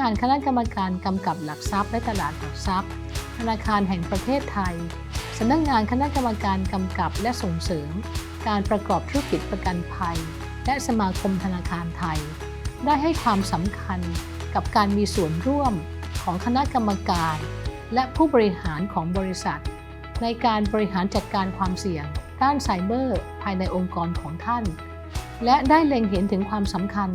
งานคณะกรรมการกำกับหลักทรัพย์ และตลาดหลักทรัพย์ ธนาคารแห่งประเทศไทยสำนักงานคณะกรรมการกำกับและส่งเสริม การประกอบธุรกิจประกันภัย และสมาคมธนาคารไทย ได้ให้ความสำคัญกับการมีส่วนร่วมของคณะกรรมการ และผู้บริหารของบริษัท ในการบริหารจัดการความเสี่ยง ด้านไซเบอร์ ภายในองค์กรของท่าน และได้เล็งเห็นถึงความสำคัญ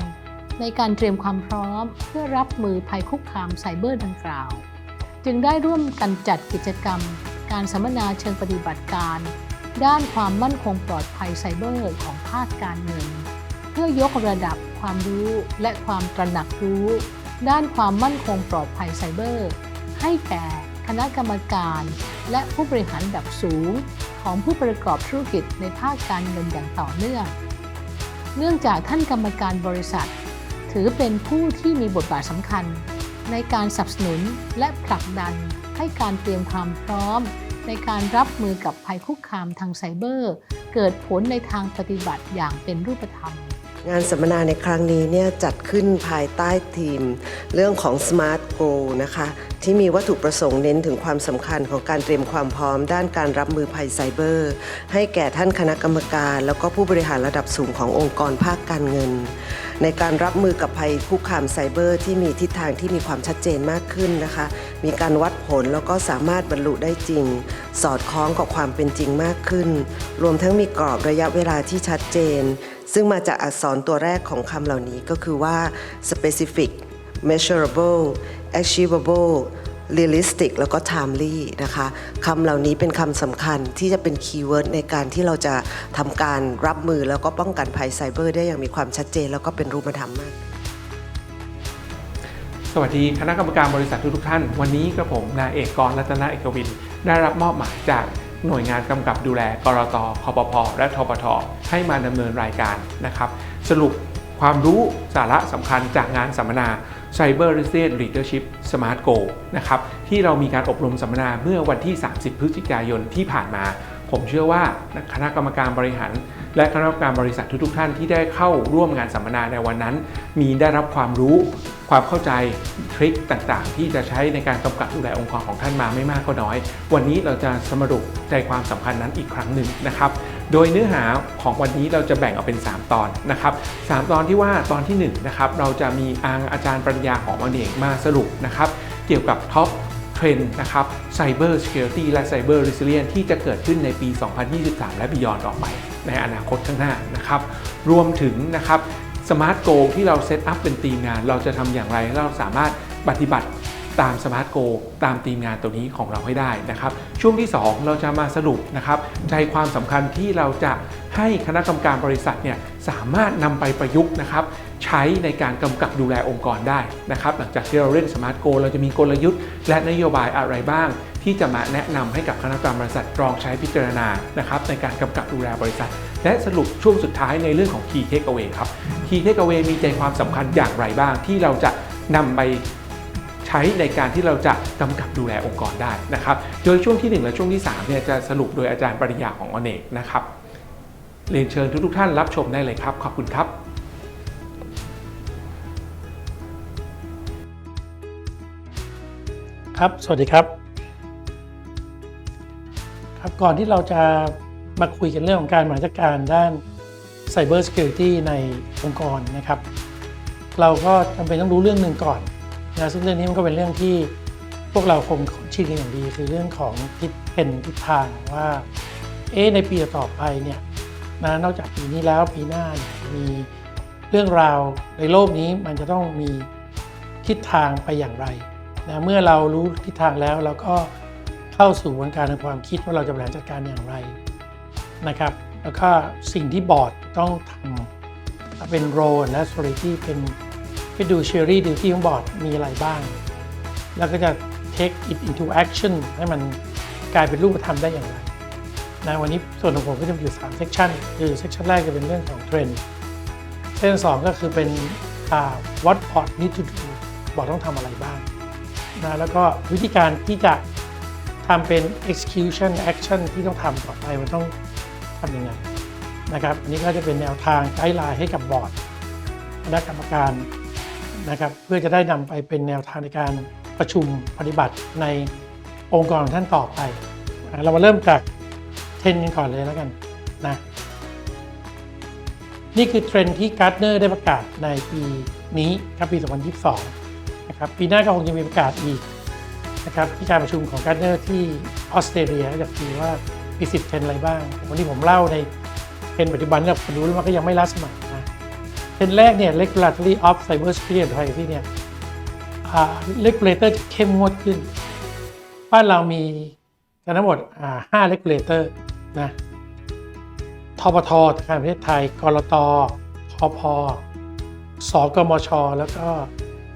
ในการเตรียมความพร้อมเพื่อรับมือภัยคุกคามไซเบอร์ดังกล่าว จึงได้ร่วมกันจัดกิจกรรม การสัมมนาเชิงปฏิบัติการ ด้านความมั่นคงปลอดภัยไซเบอร์ของภาคการเงิน เพื่อยกระดับความรู้และความตระหนักรู้ ด้านความมั่นคงปลอดภัยไซเบอร์ ให้แก่คณะกรรมการ และผู้บริหารระดับสูง ของผู้ประกอบธุรกิจในภาคการเงินอย่างต่อเนื่อง เนื่องจากท่านกรรมการบริษัท ถือเป็นผู้ที่มีบทบาทสำคัญ ในการสนับสนุนและผลักดันให้การเตรียมความพร้อม ในการรับมือกับภัยคุกคามทางไซเบอร์ เกิดผลในทางปฏิบัติอย่างเป็นรูปธรรม งานสัมมนาในครั้งนี้เนี่ยจัดขึ้นภายใต้ทีม เรื่องของ Smart Go นะคะ ที่มีวัตถุประสงค์เน้นถึงความสำคัญของการเตรียมความพร้อม ด้านการรับมือภัยไซเบอร์ ให้แก่ท่านคณะกรรมการ แล้วก็ผู้บริหารระดับสูงขององค์กรภาคการเงิน ในการรับมือกับภัยคุกคามไซเบอร์ ที่มีทิศทางที่มีความชัดเจนมากขึ้นนะคะ มีการวัดผลแล้วก็สามารถบรรลุได้จริง สอดคล้องกับความเป็นจริงมากขึ้น รวมทั้งมีกรอบระยะเวลาที่ชัดเจน ซึ่งมาจากอักษรตัวแรกของคำเหล่านี้ก็คือว่า specific measurable achievable realistic แล้วก็ timely นะคะคำเหล่านี้เป็นคำสำคัญที่จะเป็นคีย์เวิร์ดในการที่เราจะทำการรับมือแล้วก็ป้องกันภัยไซเบอร์ได้อย่างมีความชัดเจน แล้วก็เป็นรูปธรรมมาก สวัสดีคณะกรรมการบริษัททุกท่าน วันนี้กระผมนายเอกกรรัตนเอกวิน ได้รับมอบหมายจากหน่วยงานกำกับดูแลกรตคอปพและทปทให้มาดำเนินรายการนะครับ สรุปความรู้สาระสำคัญจากงานสัมมนา Cyber Resilient Leadership Smart Go นะครับที่เรามีการอบรมสัมมนาเมื่อวันที่ 30 พฤศจิกายนที่ผ่านมา ผมเชื่อว่าคณะกรรมการบริหาร และคณะกรรมการบริษัททุกๆท่านที่ได้เข้าร่วมงานสัมมนาในวันนั้น มีได้รับความรู้ความเข้าใจทริคต่างๆ ที่จะใช้ในการกำกับดูแลองค์กรของท่านมาไม่มากก็น้อย วันนี้เราจะสรุปใจความสำคัญนั้นอีกครั้งหนึ่งนะครับ โดยเนื้อหาของวันนี้เราจะแบ่งออกเป็น 3 ตอนนะครับ3ตอนที่ว่าตอนที่1นะครับเราจะมีอางอาจารย์ปริญญาของมันเองมาสรุปนะครับเกี่ยวกับท็อปเทรนด์นะครับ Cyber Security และ Cyber Resilience ที่จะเกิดขึ้นในปี 2023 และ Beyond ต่อไปในอนาคตข้างหน้านะครับรวมถึงนะครับ Smart Go ที่เราเซตอัพเป็นทีมงาน เราจะทำอย่างไรเราสามารถปฏิบัติ ตาม Smart Go ตามทีมงานตัวนี้ของเราให้ได้นะครับ ช่วงที่ 2 เราจะมาสรุปนะครับใจความสำคัญที่เราจะให้คณะกรรมการบริษัทเนี่ยสามารถนำไปประยุกต์นะครับใช้ในการกำกับดูแลองค์กรได้นะครับ หลังจากที่เราเล่น Smart Go เราจะมีกลยุทธ์ และนโยบายอะไรบ้าง ที่จะมาแนะนำให้กับคณะกรรมการบริษัทลองใช้พิจารณานะครับในการกำกับดูแลบริษัท และสรุปช่วงสุดท้ายในเรื่องของ Key Takeaway ครับ Key Takeaway มีใจความสำคัญอย่างไรบ้างที่เราจะนำไป ใช้ในการที่เราจะกำกับดูแลองค์กรได้นะครับโดยช่วงที่ 1 และช่วงที่3เนี่ยจะสรุปโดยอาจารย์ปริญญาของอเนกนะครับเรียนเชิญทุกๆท่านรับชมได้เลยครับ ขอบคุณครับครับ สวัสดีครับ ครับ ก่อนที่เราจะมาคุยกันเรื่องของการบริหารจัดการด้าน Cyber Security ในองค์กรนะครับ เราก็จำเป็นต้องรู้เรื่องหนึ่งก่อน นะซึ่งเรื่องนี้มันก็เป็นเรื่องที่พวกเราคงชินกันอย่างดี คือเรื่องของทิศเป็นทิศทางว่าเอ๊ะในปีต่อไปเนี่ยนะนอกจากปีนี้แล้วปีหน้าเนี่ยมีเรื่องราวในโลกนี้มันจะต้องมีทิศทางไปอย่างไรนะเมื่อเรารู้ทิศทางแล้วเราก็เข้าสู่วงการทางความคิดว่าเราจะบริหารจัดการอย่างไรนะครับ แล้วก็สิ่งที่บอร์ดต้องทำเป็นโรและส r i t y เป็น ไปดูเชอรี่ดิวที่ของบอร์ดมีอะไรบ้าง แล้วก็จะ take it into action ให้มันกลายเป็นรูปธรรมได้อย่างไรนะวันนี้ส่วนของผมก็จะมีอยู่3 section คือ section แรกจะเป็นเรื่องของเทรนด์ section สองก็คือเป็น what board need to do บอร์ดต้องทำอะไรบ้างนะแล้วก็วิธีการที่จะทำเป็น execution action ที่ต้องทำต่อไปมันต้องทำยังไงนะครับอันนี้ก็จะเป็นแนวทางไกด์ไลน์ให้กับบอร์ดคณะกรรมการ นะครับเพื่อจะได้นำไปเป็นแนวทางในการประชุมปฏิบัติในองค์กรของท่านต่อไป เรามาเริ่มจากเทรนด์กันก่อนเลยแล้วกันนะนี่คือเทรนด์ที่การ์ดเนอร์ได้ประกาศในปีนี้ครับปี 2022 นะครับปีหน้าก็คงจะมีประกาศอีกนะครับที่การประชุมของการ์ดเนอร์ที่ออสเตรเลียจะดูว่ามีสิบเทรนด์อะไรบ้าง วันนี้ผมเล่าในเทรนด์ปัจจุบันเนี่ยผมรู้แล้วว่าก็ยังไม่ล้าสมัย เทรนแรกเนี่ย regulatory of cyber security and privacy เนี่ยอ่า regulator จะเข้มงวดขึ้น บ้านเรามีกันทั้งหมดอ่าห้า regulator นะทบทธนาคารประเทศไทย กรตคอพสกมช แล้วก็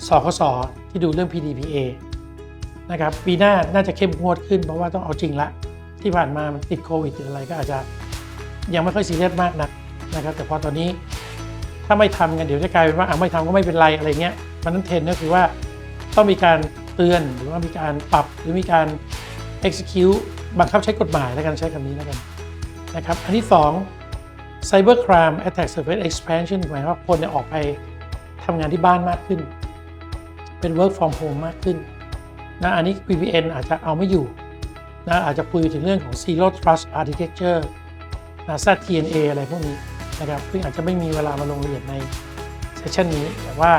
สคสที่ดูเรื่อง PDPA นะครับ ปีหน้าน่าจะเข้มงวดขึ้น เพราะว่าต้องเอาจริงละ ที่ผ่านมามันติดโควิดติดอะไรก็อาจจะยังไม่ค่อยซีเรียสมากนักนะครับ แต่พอตอนนี้ ถ้าไม่ทำกันเดี๋ยวจะกลายเป็นว่าอะไม่ทำก็ไม่เป็นไรอะไรเงี้ยมันนั้นเทรนก็คือว่าต้องมีการเตือนหรือว่ามีการปรับหรือมีการ execute บังคับใช้กฎหมายแล้วกันใช้คำนี้แล้วกันนะครับอันที่ 2 cyber crime attack surface expansion หมายวามว่าคนเนี่ยออกไปทำงานที่บ้านมากขึ้น เป็น work from home มากขึ้นนะอันนี้ VPN อาจจะเอาไม่อยู่นะอาจจะคุยถึงเรื่องของ zero trust architecture นะ ZTNA อะไรพวกนี้ นะครับซึ่งอาจจะไม่มีเวลามาลงรายละเอียดในเซสชันนี้ แต่ว่า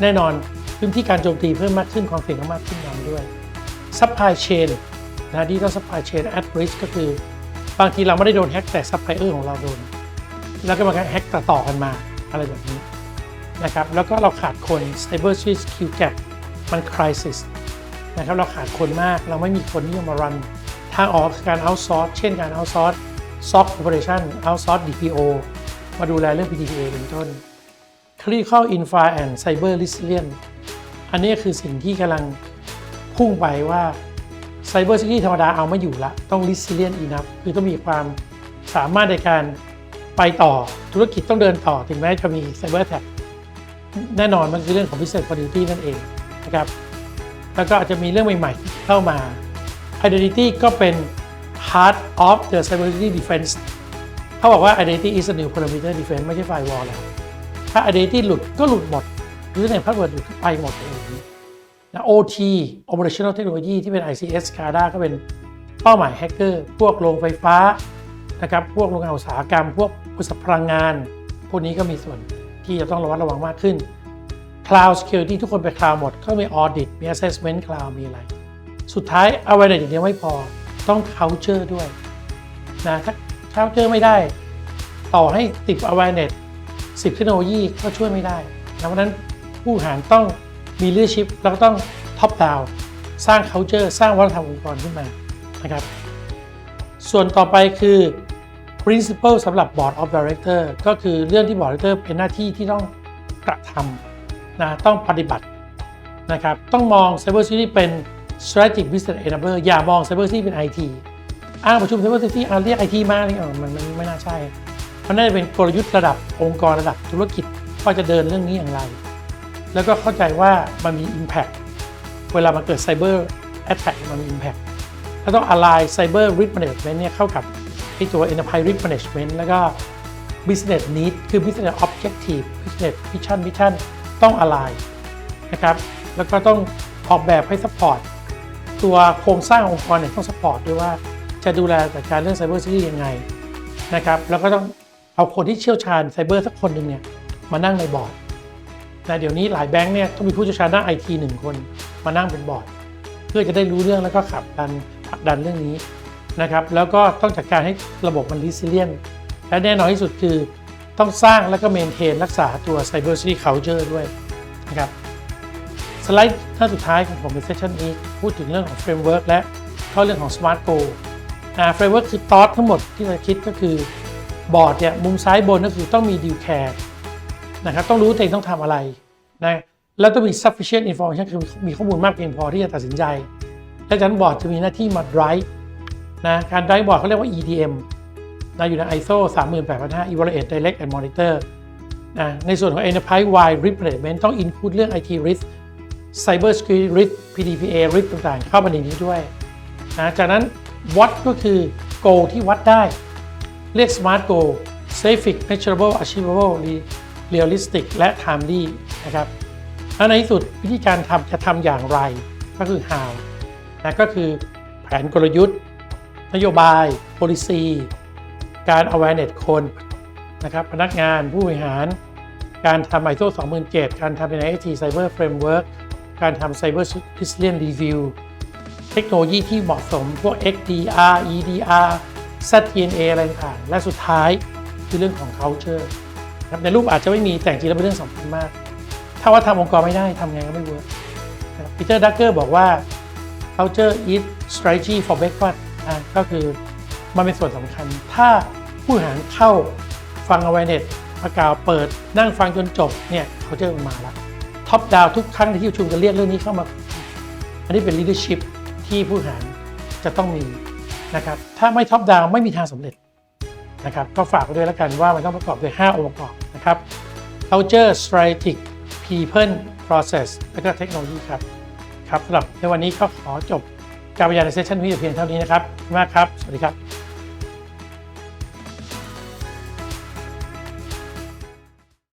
แน่นอนพื้นที่การโจมตีเพิ่มมากขึ้นความเสี่ยงก็มากขึ้นตามด้วย supply chain นะที่ต้อง supply chain at risk ก็คือบางทีเราไม่ได้โดนแฮ็กแต่ supplier ของเราโดน แล้วก็มาแฮ็กต่อกันมาอะไรแบบนี้นะครับแล้วก็เราขาดคน cyber security skill gap มัน crisis นะครับเราขาดคนมากเราไม่มีคนที่จะมารันทางออกคือการ outsource เช่นการ outsource SOC operation outsource DPO มาดูแลเรื่อง PDPA เป็นต้น critical infra and cyber resilience อันนี้คือสิ่งที่กำลังพุ่งไปว่า Cyber Security ธรรมดาเอาไม่อยู่ละ ต้อง resilient enough คือต้องมีความสามารถในการไปต่อธุรกิจต้องเดินต่อถึงแม้จะมี Cyber Attack แน่นอนมันคือเรื่องของ business continuity นั่นเองนะครับแล้วก็อาจจะมีเรื่องใหม่ๆที่เข้ามา Identity ก็เป็น part of the cybersecurity defense เขาบอกว่า identity is a new perimeter defense ไม่ใช่ firewall แล้ว ถ้า identity หลุดก็หลุดหมดหรือในพาสเวิร์ดหลุดก็ไปหมดเลยนะ OT operational technology ที่เป็น ICS SCADA ก็เป็นเป้าหมายแฮกเกอร์ พวกโรงไฟฟ้านะครับ พวกโรงงานอุตสาหกรรม พวกบริษัทพลังงาน พวกนี้ก็มีส่วนที่จะต้องระวัดระวังมากขึ้น Cloud Security ทุกคนไป Cloud หมด ก็มี Audit มี Assessment Cloud มีอะไร สุดท้าย awareness อย่างเดียวไม่พอ ต้อง culture ด้วยนะถ้า culture ไม่ได้ ต่อให้ติด awareness สิบเทคโนโลยีก็ช่วยไม่ได้เพราะฉะนั้นผู้บริหารต้องมี leadership แล้วก็ต้อง top down สร้าง culture สร้างวัฒนธรรมองค์กรขึ้นมานะครับ ส่วนต่อไปคือ principle สำหรับ board of director ก็คือเรื่องที่ board of director เป็นหน้าที่ที่ต้องกระทำนะต้องปฏิบัตินะครับ ต้องมอง cyber security เป็น strategic business enabler อย่ามอง cyber security เป็น IT อ้างประชุม cyber security เอาเรียก IT มานี่เออมันมันไม่น่าใช่ มันน่าจะเป็นกลยุทธ์ระดับองค์กรระดับธุรกิจว่าจะเดินเรื่องนี้อย่างไร แล้วก็เข้าใจว่ามันมี Impact เวลามันเกิด Cyber Attack มันมี Impact แล้วต้อง align Cyber Risk Management เนี่ยเข้ากับไอตัว Enterprise Risk Management แล้วก็ Business Need คือ Business Objective Business Vision Mission ต้อง align นะครับ แล้วก็ต้องออกแบบให้ support ตัวโครงสร้างองค์กรเนี่ยต้อง support ด้วยว่า จะดูแลจัดการเรื่อง Cyber Security ยังไงนะครับแล้วก็ต้องเอาคนที่เชี่ยวชาญไซเบอร์สักคนหนึ่งเนี่ยมานั่งในบอร์ดนะเดี๋ยวนี้หลายแบงค์เนี่ยต้องมีผู้เชี่ยวชาญด้านไอทีหนึ่งคนมานั่งเป็นบอร์ด เพื่อจะได้รู้เรื่องแล้วก็ขับดันผักดันเรื่องนี้นะครับแล้วก็ต้องจัดการให้ระบบมัน resilient และแน่นอนที่สุดคือต้องสร้างแล้วก็เมนเทนรักษาตัว Cyber Security Culture ด้วยนะครับสไลด์ท่าสุดท้ายของผมในเซสชันนี้ พูดถึงเรื่องของ Framework และเข้าเรื่องของ Smart Goal อ่า framework คือ thought ทั้งหมดที่เราคิดก็คือบอร์ดเนี่ยมุมซ้ายบนก็คือต้องมี due care นะครับต้องรู้ตัวเองต้องทำอะไรนะแล้วต้องมี sufficient information คือมีข้อมูลมากเพียงพอที่จะตัดสินใจ และจากนั้นบอร์ดจะมีหน้าที่มา drive นะการ drive บอร์ดเขาเรียกว่า EDM นะอยู่ใน ISO 38005 evaluate direct and monitor นะในส่วนของ enterprise wide risk management ต้อง include เรื่อง IT risk cyber security risk PDPA risk ต่างๆ เข้ามาในนี้ด้วยนะจากนั้น วัดก็คือ goal ที่วัดได้ เรียก smart goal specific measurable achievable realistic และ timely นะครับแล้วในที่สุดวิธีการทำจะทำอย่างไรก็คือ how นะก็คือแผนกลยุทธ์ นโยบาย policy การ awareness คนนะครับพนักงานผู้บริหาร การทำ ISO 2007 การทำเป็น IT Cyber Framework การทำ Cyber Resilience Review เทคโนโลยีที่เหมาะสมพวก XDR EDR ZTNA อะไรต่างๆและสุดท้ายคือเรื่องของ culture ครับในรูปอาจจะไม่มีแต่จริงแล้วเป็นเรื่องสำคัญมาก ถ้าว่าทำองค์กรไม่ได้ทำไงก็ไม่เวิร์กปีเตอร์ดักเกอร์บอกว่า culture is strategy for breakfast อะก็คือมันเป็นส่วนสำคัญ ถ้าผู้หารเข้าฟัง awareness ประกาศเปิด นั่งฟังจนจบเนี่ย culture มันมาแล้วท็อปดาวทุกครั้งที่ประชุมจะเรียกเรื่องนี้เข้ามา อันนี้เป็น leadership ที่ผู้หารจะต้องมีนะครับ ถ้าไม่ท็อปดาวไม่มีทางสำเร็จนะครับ ก็ฝากไว้ด้วยแล้วกันว่ามันต้องประกอบด้วย 5 องค์ประกอบนะครับ culture strategic people process และก็เทคโนโลยีครับ ครับสำหรับในวันนี้ก็ขอจบการบรรยายในเซสชันนี้เพียงเท่านี้นะครับมากครับ สวัสดีครับ